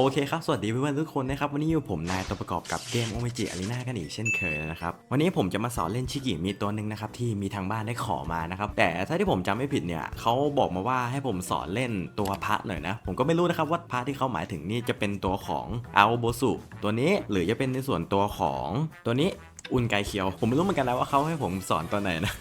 โอเคครับ สวัสดีเพื่อนๆทุกคนนะครับ วันนี้อยู่ผมนายตัวประกอบกับเกมโอเมจิอารีนากันอีกเช่นเคยนะครับ วันนี้ผมจะมาสอนเล่นชิกิมีตัวหนึ่งนะครับ ที่มีทางบ้านได้ขอมานะครับ แต่ถ้าที่ผมจำไม่ผิดเนี่ยเขาบอกมาว่าให้ผมสอนเล่นตัวพระหน่อยนะ ผมก็ไม่รู้นะครับว่าพระที่เขาหมายถึงนี่จะเป็นตัวของอาโบสุตัวนี้หรือจะเป็นในส่วนตัวของตัวนี้อุนไกเคียว ผมไม่รู้เหมือนกันนะว่าเขาให้ผมสอนตัวไหนนะ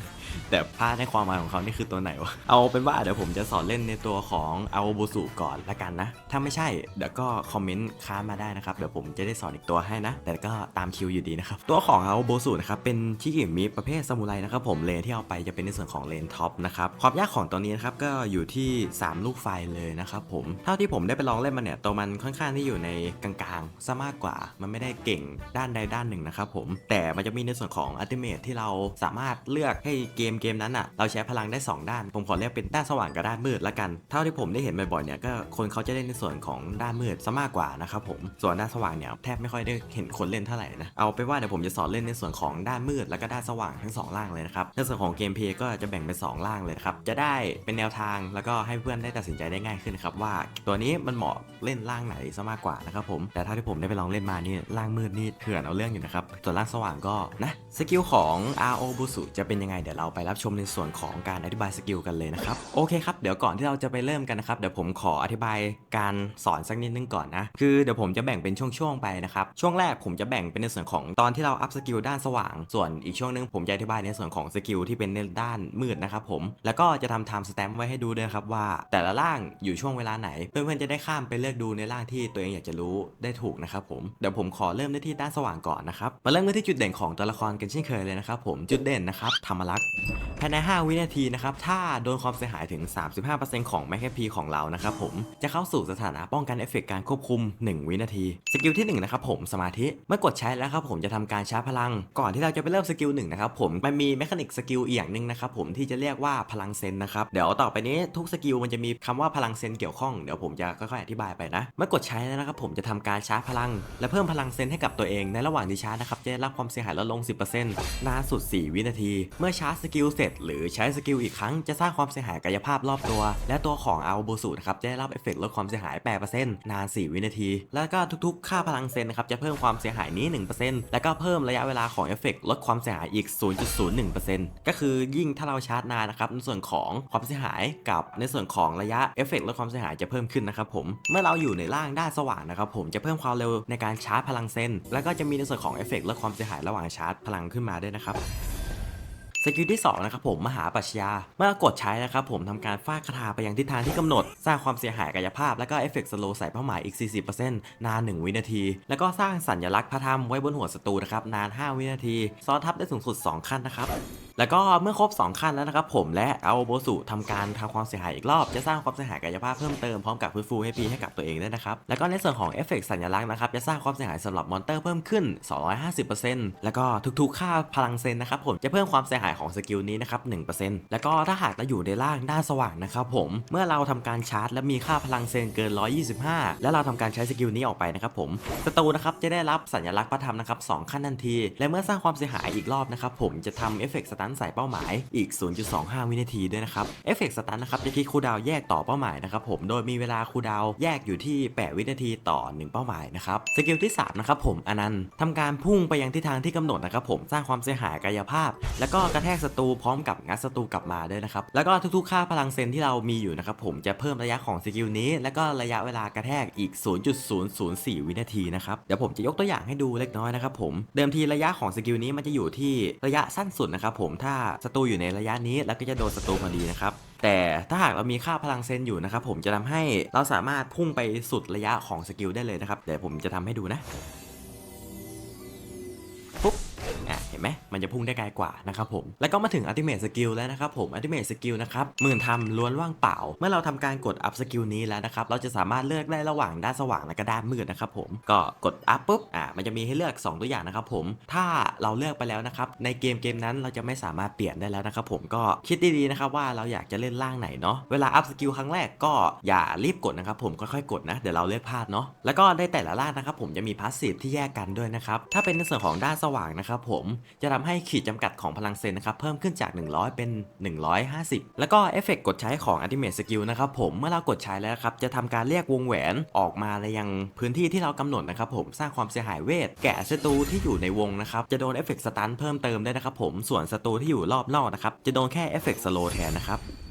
แต่พลาดในความหมายของเขานี่คือตัวไหนวะ เอาเป็นว่าเดี๋ยวผมจะสอนเล่นในตัวของอาโบสุก่อนละกันนะ ถ้าไม่ใช่เดี๋ยวก็คอมเมนต์ค้ามาได้นะครับ เดี๋ยวผมจะได้สอนอีกตัวให้นะ แต่ก็ตามคิวอยู่ดีนะครับ ตัวของอาโบสุนะครับเป็นชิกิมิประเภทซามูไรนะครับผมเลนที่เอาไปจะเป็นในส่วนของเลนท็อปนะครับความยากของตัวนี้นะครับก็อยู่ที่ 3 ลูกไฟเลยนะครับผมเท่าที่ผมได้ไปลองเล่นมาเนี่ยตัวมันค่อนข้างที่อยู่ในกลางๆซะมากกว่า มันไม่ได้เก่งด้านใดด้านหนึ่งนะครับผมแต่มันจะมีในส่วนของอัลติเมทที่เราสามารถเลือกให้เกมเกมนั้นอะเราใช้พลังได้ 2 ด้าน ผมขอเรียกเป็นด้านสว่างกับด้านมืดละกัน เท่าที่ผมได้เห็นบ่อยๆเนี่ยก็คนเขาจะเล่นในส่วนของด้านมืดซะมากกว่านะครับผมส่วนด้านสว่างเนี่ยแทบไม่ค่อยได้เห็นคนเล่นเท่าไหร่นะเอาไปว่าเดี๋ยวผมจะสอนเล่นในส่วนของด้านมืดแล้วก็ด้านสว่างทั้งสองล่างเลยนะครับในส่วนของเกมเพย์ก็จะแบ่งเป็นสองล่างเลยครับจะได้เป็นแนวทางแล้วก็ให้เพื่อนได้ตัดสินใจได้ง่ายขึ้นครับว่า ตัวนี้มันเหมาะเล่นล่างไหนซะมากกว่านะครับผมแต่ถ้าที่ผมได้ไปลองเล่นมานี่ล่างมืดนี่เถื่อนเอาเรื่องอยู่นะครับส่วนล่างสว่างก็นะสกิลของ RO บุสุจะเป็นยังไงเดี๋ยวเราไปรับชมในส่วนของการอธิบายสกิลกันเลยนะครับ โอเคครับ เดี๋ยวก่อนที่เราจะไปเริ่มกันนะครับ เดี๋ยวผมขออธิบายการสอนสักนิดนึงก่อนนะ คือเดี๋ยวผมจะแบ่งเป็นช่วงๆไปนะครับ ช่วงแรกผมจะแบ่งเป็นในส่วนของตอนที่เราอัพสกิลด้านสว่าง ส่วนอีกช่วงหนึงผมจะอธิบายในส่วนของสกิลที่เป็นในด้านมืดนะครับผม แล้วก็จะทำไทม์สแตมป์ไว้ให้ดูด้วยครับว่า แต่ละร่างอยู่ช่วงเวลาไหน เพื่อนๆจะได้ข้ามไปเลือกดูในร่างที่ตัวเองอยากจะรู้ได้ถูกนะครับผม เดี๋ยวผมขอเริ่มได้ที่ด้านสว่างก่อนนะครับ มาเริ่มกันที่จุดเด่นของตัวละครกันเช่นเคยเลยนะครับผม จุดเด่นนะครับธรรมลักษณ์ภายใน 5 วินาทีนะครับ ถ้าโดนความเสียหายถึง 35%ของแมคแคพีของเรานะครับผม จะเข้าสู่สถานะป้องกันเอฟเฟกต์การควบคุม 1 วินาที สกิลที่1นะครับผมสมาธิ เมื่อกดใช้แล้วครับผมจะทำการชาร์จพลัง ก่อนที่เราจะไปเริ่มสกิลหนึ่งนะครับผมมันมีแมคานิกสกิลอีกอย่างหนึ่งนะครับผมที่จะเรียกว่าพลังเซนนะครับ เดี๋ยวต่อไปนี้ทุกสกิลมันจะมีคำว่าพลังเซนเกี่ยวข้อง เดี๋ยวผมจะค่อยๆอธิบายไปนะ เมื่อกดใช้แล้วนะครับผมจะทำการชาร์จพลัง และเพิ่มพลังเซนให้กับตัวเองในระหว่างที่ชาร์จนะครับจะได้รับความเสียหายลดลง 10%นานสุด 4 วินาที เมื่อชาร์จสกิลเสร็จหรือใช้สกิลอีกครั้งจะสร้างความเสียหายกายภาพรอบตัว และตัวของอาโบสุนะครับจะได้รับเอฟเฟกต์ลดความเสียหาย 8%นาน 4 วินาที แล้วก็ทุกๆ ค่าพลังเซนนะครับจะเพิ่มความเสียหายนี้ 1%แล้วก็เพิ่มระยะเวลาของเอฟเฟกต์ลดความเสียหายอีก 0.01%ก็คือยิ่งถ้าเราชาร์จนานนะครับในส่วนของความเสียหายกับในส่วนของระยะเอฟเฟกต์ลดความเสียหายจะเพิ่มขึ้นนะครับผมเมื่อเราอยู่ในร่างด้านสว่างนะครับผมจะเพิ่มความเร็วในการชาร์จพลังเซนแล้วก็จะมีในส่วนของเอฟเฟกต์ลดความเสียหายระหว่างชาร์จพลังขึ้นมาด้วยนะครับ กิลที่2นะครับผมมหาปัชญา เมื่อกดใช้นะครับผมทำการฟาดคาถาไปยังทิศทางที่กำหนด สร้างความเสียหายกายภาพ และก็เอฟเฟกต์สโลว์ใส่เป้าหมายอีก 40%นาน 1 วินาที แล้วก็สร้างสัญลักษณ์พระธรรมไว้บนหัวศัตรูนะครับนาน 5 วินาที ซ้อนทับได้สูงสุด 2 ขั้นนะครับ แล้วก็เมื่อครบ 2 ขั้นแล้วนะครับผมและเอาโบสุทำการทำความเสียหายอีกรอบจะสร้างความเสียหายกายภาพเพิ่มเติมพร้อมกับฟื้นฟูให้ปีให้กับตัวเองด้วยนะครับแล้วก็ในส่วนของเอฟเฟกต์สัญลักษณ์นะครับจะสร้างความเสียหายสำหรับมอนเตอร์เพิ่มขึ้น 250%แล้วก็ทุกๆ ค่าพลังเซนนะครับผมจะเพิ่มความเสียหายของสกิลนี้นะครับ1%แล้วก็ถ้าหากเราอยู่ในล่างด้านสว่างนะครับผมเมื่อเราทำการชาร์จ และมีค่าพลังเซนเกิน 125 แล้วเราทำการใช้สกิลนี้ออกไปนะครับผมศัตรูนะครับจะได้รับสัญลักษณ์พระธรรมนะครับสองขั้นทันที และเมื่อสร้างความเสียหายอีกรอบนะครับผมจะทำเอฟเฟกต์สตันใส่เป้าหมายอีก 0.25 วินาทีด้วยนะครับเอฟเฟกต์สตันนะครับจะคิดคูดาวแยกต่อเป้าหมายนะครับผมโดยมีเวลาคูดาวแยกอยู่ที่ 8 วินาทีต่อ 1 เป้าหมายนะครับสกิลที่3นะครับผมอนันต์ทำการพุ่งไปยังทิศทางที่กำหนดนะครับผมสร้างความเสียหายกายภาพ แล้วก็กระแทกศัตรูพร้อมกับงัดศัตรูกลับมาด้วยนะครับแล้วก็ทุกๆค่าพลังเซนที่เรามีอยู่นะครับผมจะเพิ่มระยะของสกิลนี้ แล้วก็ระยะเวลากระแทกอีก 0.004 วินาทีนะครับเดี๋ยวผมจะยกตัวอย่างให้ดูเล็กน้อยนะครับผมเดิมทีระยะของสกิลนี้มันจะอยู่ที่ระยะสั้นสุดนะครับผมถ้าศัตรูอยู่ในระยะนี้แล้วก็จะโดนศัตรูพอดีนะครับแต่ถ้าหากเรามีค่าพลังเซนอยู่นะครับผมจะทำให้เราสามารถพุ่งไปสุดระยะของสกิลได้เลยนะครับเดี๋ยวผมจะทำให้ดูนะปุ๊บ ห็นไหมมันจะพุ่งได้ไกลกว่านะครับผมแล้วก็มาถึงอัลติเม e สกิลแล้วนะครับผมอัลติเม e สกิลนะครับหมื่นทำล้วนว่างเปล่า เมื่อเราทำการกดอัพสกิลนี้แล้วนะครับเราจะสามารถเลือกได้ระหว่างด้านสว่างและก็ด้านมืดนะครับผมก็กดอัพปุ๊บอะมันจะมีให้เลือก 2 ตัวอย่างนะครับผมถ้าเราเลือกไปแล้วนะครับในเกมเกมนั้นเราจะไม่สามารถเปลี่ยนได้แล้วนะครับผมก็คิดดีๆนะครับว่าเราอยากจะเล่นล่างไหนเนาะเวลาอัพสกิลครั้งแรกก็อย่ารีบกดนะครับผมค่อยๆกดนะเดี๋ยวเราเลือกพลาดเนาะแล้วก็ในแต่ละล่างนะครับผมจะมีพาสซีฟที่แยกกันด้วยนะครับถ้าเป็นในส่วนของด้านสว่างนะครับผมจะทำให้ขีดจำกัดของพลังเซนนะครับเพิ่มขึ้นจาก 100 เป็น 150 แล้วก็เอฟเฟกกดใช้ของ Ultimate Skill นะครับผมเมื่อเรากดใช้แล้วครับจะทำการเรียกวงแหวนออกมาในยังพื้นที่ที่เรากำหนดนะครับผมสร้างความเสียหายเวท แก่ศัตรูที่อยู่ในวงนะครับจะโดนเอฟเฟกสตันเพิ่มเติมได้นะครับผมส่วนศัตรูที่อยู่รอบนอกนะครับจะโดนแค่เอฟเฟกสโลแทนนะครับ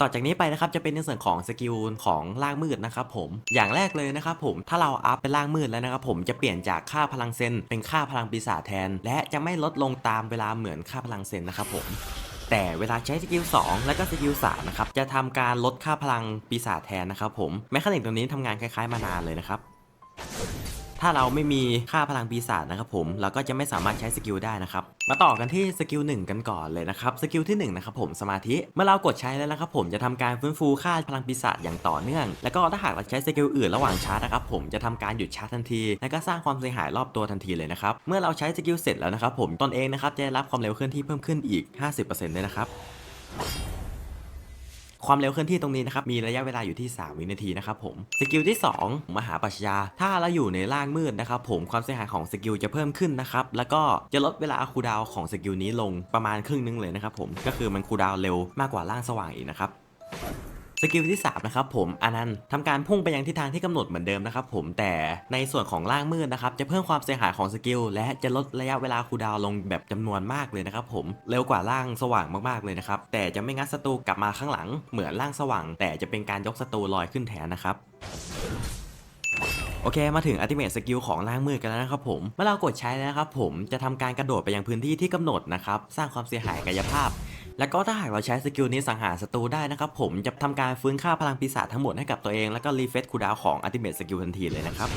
ต่อจากนี้ไปนะครับจะเป็นในส่วนของสกิลของล่างมืดนะครับผมอย่างแรกเลยนะครับผมถ้าเราอัพเป็นล่างมืดแล้วนะครับผมจะเปลี่ยนจากค่าพลังเซนเป็นค่าพลังปีศาจแทน และจะไม่ลดลงตามเวลาเหมือนค่าพลังเซนนะครับผมแต่เวลาใช้สกิล2และก็สกิล3นะครับจะทำการลดค่าพลังปีศาจแทนนะครับผมแมคานิกตรงนี้ทำงานคล้ายๆมานานเลยนะครับ ถ้าเราไม่มีค่าพลังปีศาจนะครับผมเราก็จะไม่สามารถใช้สกิลได้นะครับมาต่อกันที่สกิล1กันก่อนเลยนะครับสกิลที่1นะครับผมสมาธิเมื่อเรากดใช้แล้วนะครับผมจะทำการฟื้นฟูค่าพลังปีศาจอย่างต่อเนื่อง แล้วก็ถ้าหากเราใช้สกิลอื่นระหว่างชาร์จนะครับผมจะทำการหยุดชาร์จทันที และก็สร้างความเสียหายรอบตัวทันทีเลยนะครับเมื่อเราใช้สกิลเสร็จแล้วนะครับผมตนเองนะครับจะได้รับความเร็วเคลื่อนที่เพิ่มขึ้นอีก 50%เลยนะครับ ความเร็วเคลื่อนที่ตรงนี้นะครับมีระยะเวลาอยู่ที่ 3 วินาทีนะครับผมสกิลที่ 2 มหาปัชญา ถ้าเราอยู่ในล่างมืดนะครับผมความเสียหายของสกิลจะเพิ่มขึ้นนะครับแล้วก็จะลดเวลาคูดาวของสกิลนี้ลงประมาณครึ่งนึงเลยนะครับผมก็คือมันคูดาวเร็วมากกว่าล่างสว่างอีกนะครับ สกิลที่3นะครับผมอันนั้นทำการพุ่งไปยังทิศทางที่กำหนดเหมือนเดิมนะครับผมแต่ในส่วนของล่างมืดนะครับจะเพิ่มความเสียหายของสกิลและจะลดระยะเวลาคูดาวลงแบบจำนวนมากเลยนะครับผมเร็วกว่าล่างสว่างมากๆเลยนะครับแต่จะไม่งัดศัตรูกลับมาข้างหลังเหมือนล่างสว่าง แต่จะเป็นการยกศัตรูลอยขึ้นแทนนะครับโอเค มาถึงอัติเม e สกิลของล่างมืดกันแล้วนะครับผม เมื่อเรากดใช้แล้วนะครับผมจะทำการกระโดดไปยังพื้นที่ที่กำหนดนะครับ สร้างความเสียหายกายภาพ แล้วก็ถ้าหากเราใช้สกิลนี้สังหารศัตรูได้นะครับผมจะทำการฟื้นค่าพลังปีศาจทั้งหมดให้กับตัวเองแล้วก็รีเฟซคูดาวของอัติเมตสกิลทันทีเลยนะครับ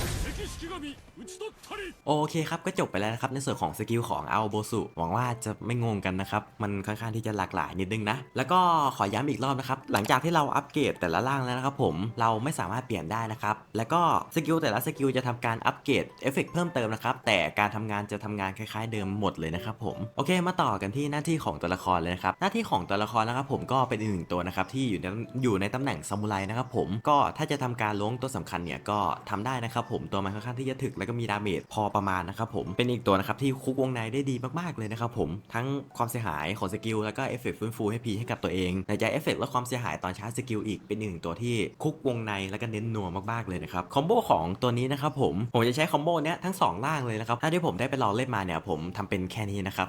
โอเคครับก็จบไปแล้วนะครับในส่วนของสกิลของอาโบสุหวังว่าจะไม่งงกันนะครับ มันค่อนข้างที่จะหลากหลายนิดนึงนะ แล้วก็ขอย้ำอีกรอบนะครับ หลังจากที่เราอัปเกรดแต่ละร่างแล้วนะครับผมเราไม่สามารถเปลี่ยนได้นะครับ แล้วก็สกิลแต่ละสกิลจะทำการอัปเกรดเอฟเฟกเพิ่มเติมนะครับ แต่การทำงานจะทำงานคล้ายๆ เดิมหมดเลยนะครับผมโอเคมาต่อกันที่หน้าที่ของตัวละครเลยนะครับหน้าที่ของตัวละครนะครับผมก็เป็นอีกหนึ่งตัวนะครับที่อยู่ในอยู่ในตำแหน่งซามูไรนะครับผมก็ถ้าจะทำการล้วงตัวสำคัญเนี่ยก็ทำได้นะครับผมตัวมันค่อนางที่จะถึกแล้วก็มีดาเมจพอประมาณนะครับผมเป็นอีกตัวนะครับที่คุกวงในได้ดีมากๆเลยนะครับผมทั้งความเสียหายของสกิลแล้วก็เอฟเฟกต์ฟื้นฟูให้พีให้กับตัวเองในใจเอฟเฟกต์และความเสียหายตอนชาร์จสกิลอีกเป็นอีกหนึ่งตัวที่คุกวงในแล้วก็เน้นนัวมากๆเลยนะครับคอมโบของตัวนี้นะครับผมผมจะใช้คอมโบเนี้ยทั้งสองล่างเลยนะครับถ้าที่ผมได้ไปลองเล่นมาเนี่ยผมทำเป็นแค่นี้นะครับ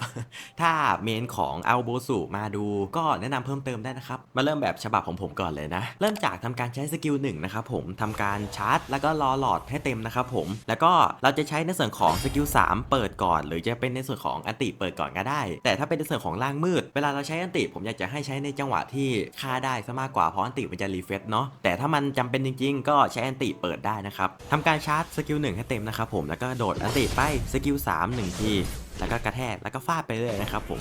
ถ้าเมนของอัลโบสุมาดู ก็แนะนำเพิ่มเติมได้นะครับ มาเริ่มแบบฉบับของผมก่อนเลยนะ เริ่มจากทำการใช้สกิลหนึ่งนะครับผมทำการชาร์จ แล้วก็รอหลอดให้เต็มนะครับผมแล้วก็เราจะใช้ในส่วนของสกิล3เปิดก่อน หรือจะเป็นในส่วนของอันติเปิดก่อนก็ได้ แต่ถ้าเป็นในส่วนของล่างมืด เวลาเราใช้อันติผมอยากจะให้ใช้ในจังหวะที่ฆ่าได้ซะมากกว่าเพราะอันติมันจะรีเฟซเนาะแต่ถ้ามันจำเป็นจริง ๆ ก็ใช้อันติเปิดได้นะครับทำการชาร์จสกิลหนึ่งให้เต็มนะครับผมแล้วก็โดดอันติไปสกิล3หนึ่งทีแล้วก็กระแทกแล้วก็ฟาดไปเรื่อยนะครับผม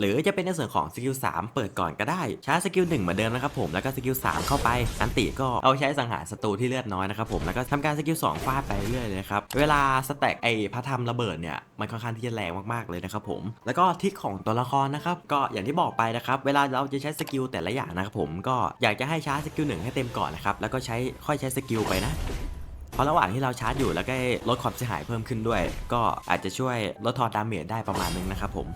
หรือจะเป็นในส่วนของสกิล3เปิดก่อนก็ได้ใช้สกิล1เหมือนเดิมนะครับผมแล้วก็สกิล3เข้าไปอันติก็เอาใช้สังหารศัตรูที่เลือดน้อยนะครับผมแล้วก็ทำการสกิล2ฟาดไปเรื่อยเลยครับเวลาสแต็กไอพระธรรมระเบิดเนี่ยมันค่อนข้างที่จะแรงมากๆเลยนะครับผมแล้วก็ทิศของตัวละครนะครับก็อย่างที่บอกไปนะครับเวลาเราจะใช้สกิลแต่ละอย่างนะครับผมก็อยากจะให้ชาร์จสกิล1ให้เต็มก่อนนะครับแล้วก็ใช้ค่อยใช้สกิลไปนะเพราะระหว่างที่เราชาร์จอยู่แล้วก็ลดความเสียหายเพิ่มขึ้นด้วย ก็อาจจะช่วยลดทอนดาเมจได้ประมาณนึงนะครับผม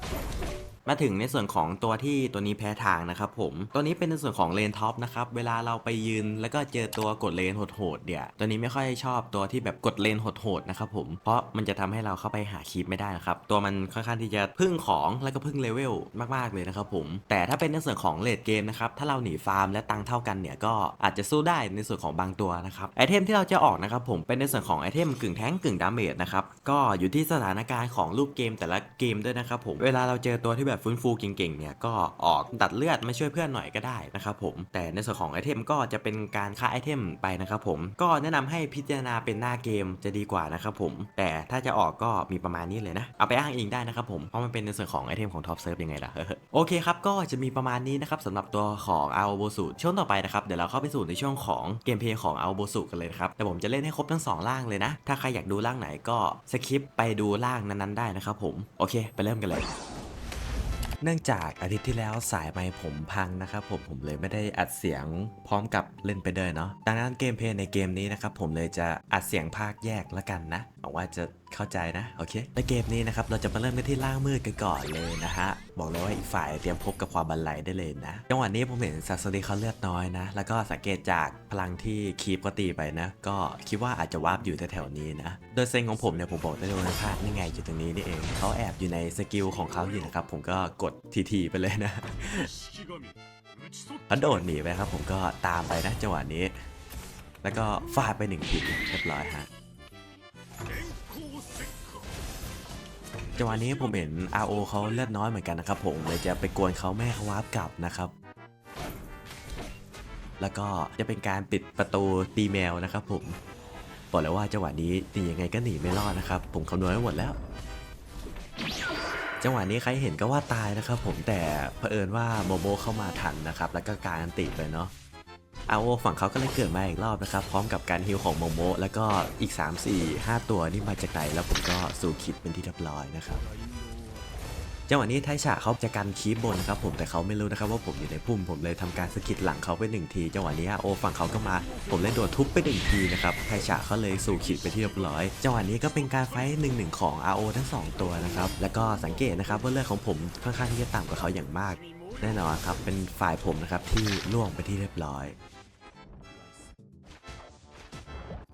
มาถึงในส่วนของตัวที่ตัวนี้แพ้ทางนะครับผมตัวนี้เป็นในส่วนของเลนท็อปนะครับเวลาเราไปยืนแล้วก็เจอตัวกดเลนโหดๆเนี่ยตัวนี้ไม่ค่อยชอบตัวที่แบบกดเลนโหดๆนะครับผมเพราะมันจะทำให้เราเข้าไปหาคีปไม่ได้นะครับตัวมันค่อนข้างที่จะพึ่งของแล้วก็พึ่งเลเวลมากๆเลยนะครับผมแต่ถ้าเป็นในส่วนของเลดเกมนะครับถ้าเราหนีฟาร์มและตังเท่ากันเนี่ยก็อาจจะสู้ได้ในส่วนของบางตัวนะครับไอเทมที่เราจะออกนะครับผมเป็นในส่วนของไอเทมกึ่งแท้งกึ่งดาเมจนะครับก็อยู่ที่สถานการณ์ของรูปเกมแต่ละเกมด้วยนะครับผมเวลาเราเจอตัวที่แบบฟื้นฟูเก่งๆเนี่ยก็ออกตัดเลือดมาช่วยเพื่อนหน่อยก็ได้นะครับผมแต่ในส่วนของไอเทมก็จะเป็นการค่าไอเทมไปนะครับผมก็แนะนำให้พิจารณาเป็นหน้าเกมจะดีกว่านะครับผมแต่ถ้าจะออกก็มีประมาณนี้เลยนะเอาไปอ้างอิงได้นะครับผมเพราะมันเป็นในส่วนของไอเทมของท็อปเซิร์ฟยังไงล่ะโอเคครับก็จะมีประมาณนี้นะครับสำหรับตัวของอาโบสุช่วงต่อไปนะครับเดี๋ยวเราเข้าไปสู่ในช่วงของเกมเพลย์ของอาโบสุกันเลยครับแต่ผมจะเล่นให้ครบทั้งสองร่างเลยนะถ้าใครอยากดูร่างไหนก็สคิปไปดูร่างนั้นๆได้นะครับผมโอเค ไปเริ่มกันเลย เนื่องจากอาทิตย์ที่แล้วสายไมผมพังนะครับผมผมเลยไม่ได้อัดเสียงพร้อมกับเล่นไปเลยเนาะดังนั้นเกมเพลย์ในเกมนี้นะครับผมเลยจะอัดเสียงภาคแยกละกันนะหวังว่าจะ เข้าใจนะโอเคและเกมนี้นะครับเราจะมาเริ่มกันที่ล่างมืดกันก่อนเลยนะฮะบอกเลยว่าอีกฝ่ายเตรียมพบกับความบันไลได้เลยนะจังหวะนี้ผมเห็นซาสดีเขาเลือดน้อยนะ แล้วก็สังเกตจากพลังที่คีบก็ตีไปนะ ก็คิดว่าอาจจะวาร์ปอยู่แถวๆนี้นะ โดยเซนของผมเนี่ยผมบอกได้เลยว่าพลาดนี่ไงอยู่ตรงนี้นี่เองเขาแอบอยู่ในสกิลของเขาอยู่นะครับผมก็กดทีๆไปเลยนะเขาโดดหนีไปครับผมก็ตามไปนะจังหวะนี้ แล้วก็ฟาดไปหนึ่งทีเรียบร้อยฮะ จังหวะนี้ผมเห็น RO เขาเลือดน้อยเหมือนกันนะครับผมเลยจะไปกวนเขาไม่ให้เขาวาร์ปกลับนะครับ แล้วก็จะเป็นการปิดประตูตีแมวนะครับผมบอกเลยว่าจังหวะนี้ตียังไงก็หนีไม่รอดนะครับ ผมคำนวณไว้หมดแล้ว จังหวะนี้ใครเห็นก็ว่าตายนะครับ ผมแต่เผอิญว่าโมโมเข้ามาทันนะครับ แล้วก็การอันติไปเนาะ อาโอฝั่งเขาก็เลยเกิดมาอีกรอบนะครับ พร้อมกับการฮิลของโมโมแล้วก็อีก 3 4 5 ตัวนี่มาจากไหนแล้วผมก็สู่คิดเป็นที่เรียบร้อยนะครับจังหวะนี้ไทฉะเขาจะกันคีบบนครับผมแต่เขาไม่รู้นะครับว่าผมอยู่ในพุ่มผมเลยทำการสกิดหลังเขาไปหนึ่งทีจังหวะนี้โอฝั่งเขาก็มา ผมเลยโดดทุบไปหนึ่งทีนะครับไทฉะเขาเลยสู่ขีดไปที่เรียบร้อยจังหวะนี้ก็เป็นการไฟหนึ่งหนึ่งของ RO ทั้งสองตัวนะครับแล้วก็สังเกตนะครับว่าเลือดของผมค่อนข้างที่จะต่ำกว่าเขาอย่างมาก แน่นอนครับเป็นฝ่ายผมนะครับที่ล่วงไปที่เรียบร้อย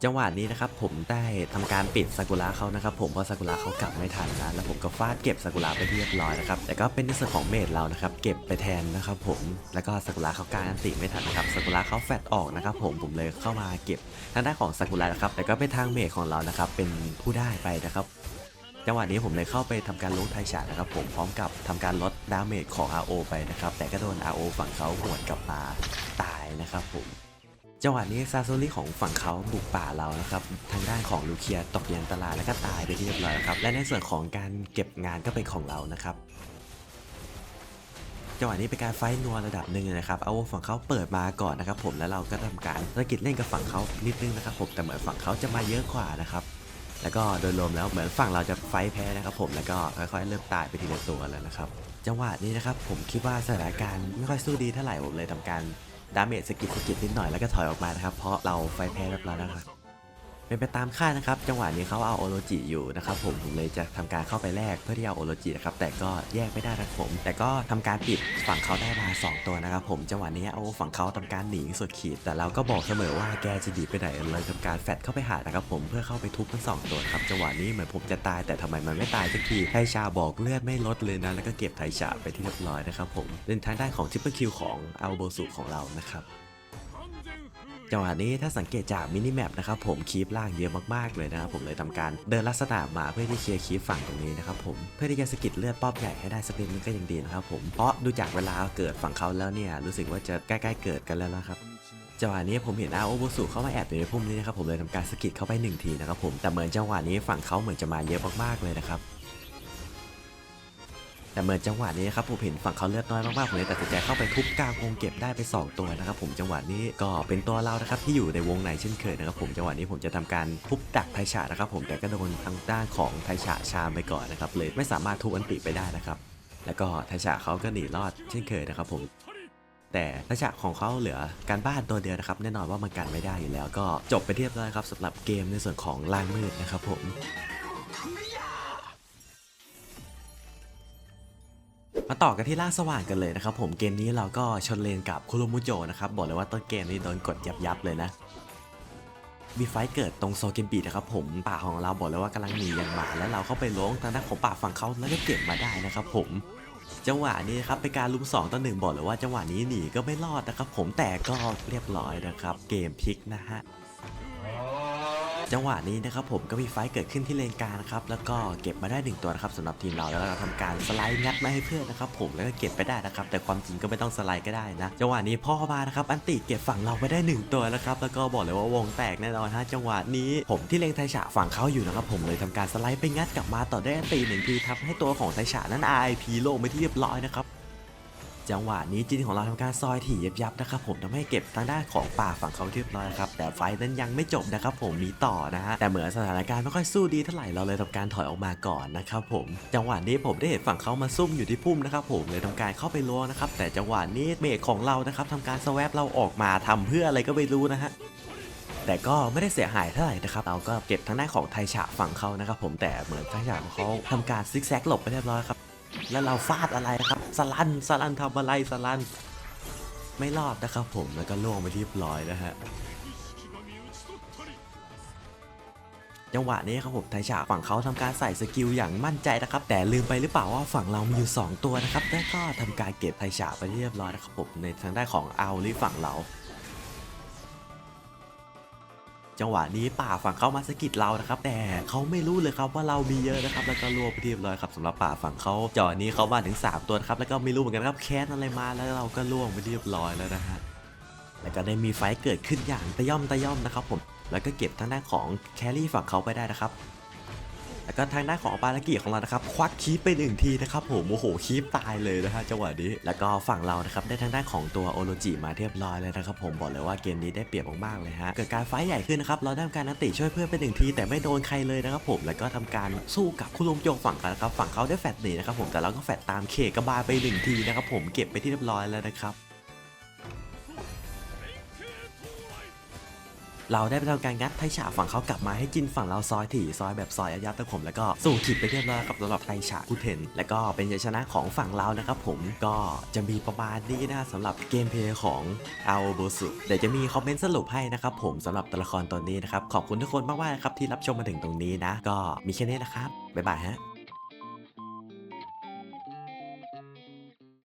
จังหวะนี้นะครับผมได้ทำการปิดซากุระเขานะครับผมเพราะซากุระเขากลับไม่ทันนะแล้วผมก็ฟาดเก็บซากุระไปเรียบร้อยนะครับแต่ก็เป็นในส่วนของเมดเรานะครับเก็บไปแทนนะครับผมแล้วก็ซากุระเขาการอันติไม่ทันนะครับซากุระเขาแฟดออกนะครับผมผมเลยเข้ามาเก็บทางด้านของซากุระนะครับแต่ก็เป็นทางเมดของเรานะครับเป็นผู้ได้ไปนะครับจังหวะนี้ผมเลยเข้าไปทำการลุกไทฉานะครับผมพร้อมกับทำการลดดาเมจของ RO ไปนะครับแต่ก็โดน RO ฝั่งเขาหวนกลับมาตายนะครับผม จังหวะนี้ซาโซริของฝั่งเขาบุกป่าเรานะครับทางด้านของลูเคียตกเรียนตลาดแล้วก็ตายไปที่เรียบร้อยครับและในส่วนของการเก็บงานก็เป็นของเรานะครับจังหวะนี้เป็นการไฟนัวระดับหนึ่งนะครับ เอาฝั่งเขาเปิดมาก่อนนะครับ ผมแล้วเราก็ทำการธุรกิจเล่นกับฝั่งเขานิดนึงนะครับผมแต่เหมือนฝั่งเขาจะมาเยอะกว่านะครับแล้วก็โดยรวมแล้วเหมือนฝั่งเราจะไฟแพ้นะครับ ผมแล้วก็ค่อยๆเริ่มตายไปทีละตัวแล้วนะครับ จังหวะนี้นะครับผมคิดว่าสถานการณ์ไม่ค่อยสู้ดีเท่าไหร่ผมเลยทำการ ดาเมจสกิดสกิดนิดหน่อยแล้วก็ถอยออกมานะครับ เพราะเราไฟแพ้เรียบร้อยแล้วนะครับ เป็นไปตามคาดนะครับ จังหวะนี้เขาเอาโอโรจิอยู่นะครับผมผมเลยจะทำการเข้าไปแลกเพื่อที่เอาโอโรจินะครับแต่ก็แยกไม่ได้นะผม แต่ก็ทำการปิดฝั่งเขาได้มา 2 ตัวนะครับผมจังหวะนี้เอาฝั่งเขาทำการหนีสุดขีด แต่เราก็บอกเสมอว่าแกจะดีไปไหนเลยทำการแฟดเข้าไปหานะครับผมเพื่อเข้าไปทุบทั้งสองตัวครับจังหวะนี้เหมือนผมจะตายแต่ทำไมมันไม่ตายสักทีไทชาบอกเลือดไม่ลดเลยนะแล้วก็เก็บไทชาไปที่เรียบร้อยนะครับผมเป็นทางด้านของทิปเปอร์คิวของอัลโบสุของเรานะครับ จังหวะนี้ถ้าสังเกตจากมินิแมปนะครับผมคีปล่างเยอะมากๆเลยนะครับผมเลยทำการเดินลักษณะมาเพื่อที่เคลียร์คีปฝั่งตรงนี้นะครับผมเพื่อที่จะสกิดเลือดป้อมใหญ่ให้ได้สักนิดนึงก็ยังดีนะครับผมเพราะดูจากเวลาเกิดฝั่งเขาแล้วเนี่ยรู้สึกว่าจะใกล้ๆเกิดกันแล้วนะครับจังหวะนี้ผมเห็นอาโอโบสุเข้ามาแอบอยู่ในพุ่มนี้นะครับผมเลยทำการสกิดเข้าไปหนึ่งทีนะครับผมแต่เหมือนจังหวะนี้ฝั่งเขาเหมือนจะมาเยอะมากๆเลยนะครับ แต่เหมือนจังหวะนี้นะครับผมเห็นฝั่งเขาเลือดน้อยมากๆผมเลยตัดสินใจเข้าไปทุบกลางวงเก็บได้ไป 2 ตัวนะครับผมจังหวะนี้ก็เป็นตัวเรานะครับที่อยู่ในวงในเช่นเคยนะครับผมจังหวะนี้ผมจะทำการทุบดักไทฉะนะครับผมแต่ก็โดนทางด้านของไทฉะชามไปก่อนนะครับเลยไม่สามารถทุบอันติไปได้นะครับแล้วก็ไทฉะเขาก็หนีรอดเช่นเคยนะครับผมแต่ไทฉะของเขาเหลือการบ้านตัวเดียวนะครับ แน่นอนว่ามันกันไม่ได้อยู่แล้ว ก็จบไปเรียบร้อยครับสำหรับเกมในส่วนของล่างมืดนะครับผม มาต่อกันที่ล่างสว่างกันเลยนะครับผมเกมนี้เราก็ชนเลนกับคุโรมุโจนะครับบอกเลยว่าต้นเกมนี้โดนกดยับยับเลยนะมีไฟเกิดตรงโซเกมบีนะครับผมป่าของเราบอกเลยว่ากำลังหนีอย่างหมาแล้วเราเข้าไปล้วงทางด้านของป่าฝั่งเขาแล้วก็เก็บมาได้นะครับผมจังหวะนี้ครับเป็นการลุม2ต่อหนึ่งบอกเลยว่าจังหวะนี้หนีก็ไม่รอดนะครับผมแต่ก็เรียบร้อยนะครับ เกมพลิกนะฮะ จังหวะนี้นะครับผมก็มีไฟท์เกิดขึ้นที่เลนกลางนะครับแล้วก็เก็บมาได้หนึ่งตัวนะครับสำหรับทีมเราแล้วเราทำการสไลด์งัดมาให้เพื่อนนะครับผมแล้วก็เก็บไปได้นะครับแต่ความจริงก็ไม่ต้องสไลด์ก็ได้นะจังหวะนี้พ่อมานะครับอันติเก็บฝั่งเราไปได้หนึ่งตัวครับแล้วก็บอกเลยว่าวงแตกแน่นอนฮะจังหวะนี้ผมที่เลงไทฉะฝั่งเขาอยู่นะครับผมเลยทำการสไลด์ไปงัดกลับมาต่อได้อันตีหนึ่งทีทำให้ตัวของไทฉะนั้น RIP โลงไปที่เรียบร้อยนะครับ จังหวะนี้จินของเราทำการซอยถี่ยับยับนะครับผมทำให้เก็บทางด้านของป่าฝั่งเขาเรียบร้อยครับแต่ไฟนั้นยังไม่จบนะครับผมมีต่อนะฮะแต่เหมือนสถานการณ์ไม่ค่อยสู้ดีเท่าไหร่เราเลยทำการถอยออกมาก่อนนะครับผมจังหวะนี้ผมได้เห็นฝั่งเขามาซุ่มอยู่ที่พุ่มนะครับผมเลยทำการเข้าไปล้วงนะครับแต่จังหวะนี้เมฆของเรานะครับทำการสวปเราออกมาทำเพื่ออะไรก็ไม่รู้นะฮะแต่ก็ไม่ได้เสียหายเท่าไหร่นะครับ เราก็เก็บทางด้านของไทฉะฝั่งเขานะครับผมแต่เหมือนไทฉะของเขาทำการซิกแซกหลบไปเรียบร้อยครับ แล้วเราฟาดอะไรครับสลันสลันทำอะไรสลัน ไม่รอดนะครับผมแล้วก็ล่วงไปเรียบร้อยนะฮะจังหวะนี้ครับผมไทฉาฝั่งเขาทำการใส่สกิลอย่างมั่นใจนะครับ แต่ลืมไปหรือเปล่าว่าฝั่งเรามีอยู่ 2 ตัวนะครับแล้วก็ทำการเก็บไทฉาไปเรียบร้อยนะครับผมในทางด้านของเอาลิฝั่งเรา จังหวะนี้ป่าฝั่งเข้ามาสะกิดเรานะครับ แต่เขาไม่รู้เลยครับว่าเรามีเยอะนะครับ แล้วก็รวมไปเรียบร้อยครับสำหรับป่าฝั่งเขาจอนี้เขามาถึง 3 ตัวนะครับ แล้วก็ไม่รู้เหมือนกันครับแค้นอะไรมาแล้วเราก็ล่วงไปเรียบร้อยแล้วนะฮะแล้วก็ได้มีไฟเกิดขึ้นอย่างตะย่อมตะย่อมนะครับผมแล้วก็เก็บทางด้านของแครี่ฝั่งเขาไปได้นะครับ แล้วก็ทางด้านของปารากิของเรานะครับควักคีปไปหนึ่งทีนะครับผมโอ้โหคีปตายเลยนะฮะจังหวะนี้ แล้วก็ฝั่งเรานะครับได้ทางด้านของตัวโอโรจิมาเรียบร้อยเลยนะครับผมบอกเลยว่าเกมนี้ได้เปรียบมากๆเลยฮะเกิดการไฟใหญ่ขึ้นนะครับเราได้ทำการนันติช่วยเพื่อนไปหนึ่งทีแต่ไม่โดนใครเลยนะครับผมแล้วก็ทำการสู้กับคุลุมโจงฝั่งกันนะครับฝั่งเขาได้แฟดหนีนะครับผมแต่เราก็แฟดตามเคกระบาลไปหนึ่งทีนะครับผมเก็บไปที่เรียบร้อยแล้วนะครับ เราได้ไปทำการงัดไทฉาฝั่งเขากลับมาให้จินฝั่งเราซอยถี่ซอยแบบซอยยับๆตะผมแล้วก็สู่ถิดไปเรียบร้อยครับสำหรับไทฉาคูเทน แล้วก็เป็นชัยชนะของฝั่งเรานะครับผมก็จะมีประมาณนี้นะสำหรับเกมเพลย์ของอาโบสุเดี๋ยวจะมีคอมเมนต์สรุปให้นะครับผมสำหรับตัวละครตัวนี้นะครับขอบคุณทุกคนมากๆนะครับที่รับชมมาถึงตรงนี้นะ ก็มีแค่นี้นะครับบ๊ายบายฮะ